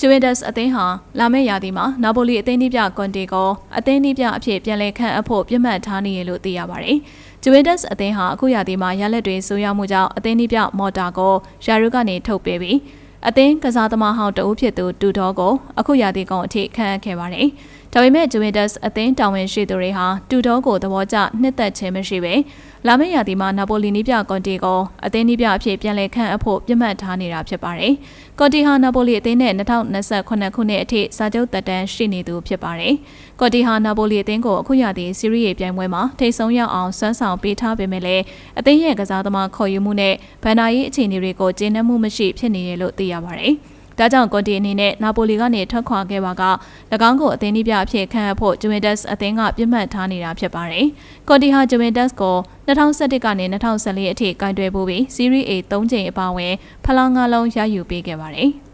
ဂျူဗင်တက်စ်အသင်းဟာလာမယ့်ရာသီမှာနာပိုလီအသင်းနည်းပြကွန်တီကိုအသင်းနည်းပြအဖြစ်ပြန်လည်ခန့်အပ်ဖို့ပြတ်မှတ်ထားနေရလို့သိရပါတယ်။ဂျူဗင်တက်စ်အသင်းဟာအခုရာသီမှာရလက်တွေဆိုးရွားမှုကြောင့်အသင်းနည်းပြမော်တာကိုယာရုကနေထုတ်ပေးပြီးအသင်းကစားသမားဟောင်းတဦးဖြစ်သူတူတော်ကိုအခုရာသီကုန်အထိခန့်အပ်ခဲ့ပါတယ်။ဒါပေမဲ့ဂျူဗင်တက်စ်အသင်းတာဝန်ရှိသူတွေဟာတူတော်ကိုသဘောကျနှစ်သက်ခြင်းမရှိပဲလာမယ့်ရာသီမှာနာပိုလီနီးပြကွန်တီကိုအသင်းနီးပြအဖြစ်ပြန်လည်ခန့်အပ်ဖို့ပြတ်မှတ်ထားနေတာဖြစ်ပါတယ်။ကွန်တီဟာနာပိုလီအသင်းနဲ့2028ခုနှစ်အထိစာချုပ်သက်တမ်းရှိနေသူဖြစ်ပါတယ်။ကွန်တီဟာနာပိုလီအသင်းကိုအခုရာသီစီးရီးရေပြိုင်ပွဲမှာထိပ်ဆုံးရောက်အောင်စွမ်းဆောင်ပေးထားပေမဲ့လည်းအသင်းရဲ့ကစားသမားခေါ်ယူမှုနဲ့ဗန်နာရေးအခြေအနေတွေကိုကျင်းနှံမှုမရှိဖြစ်နေတယ်လို့သိရပါတယ်။ ဒါကြောင့်ကွန်တီအနေနဲ့နာပိုလီကနေထွက်ခွာခဲ့ပါက၎င်းကိုအသင်းကြီးပြအဖြစ်ခန့်အပ်ဖို့ဂျူဗင်တက်စ်အသင်းကပြစ်မှတ်ထားနေတာဖြစ်ပါတယ်။ကွန်တီဟာဂျူဗင်တက်စ်ကို2011ကနေ2014အထိကင်တွယ်ပို့ပြီးစီးရီး A 3ချိန်အပါအဝင်ဖလား၅လုံးရယူပေးခဲ့ပါတယ်။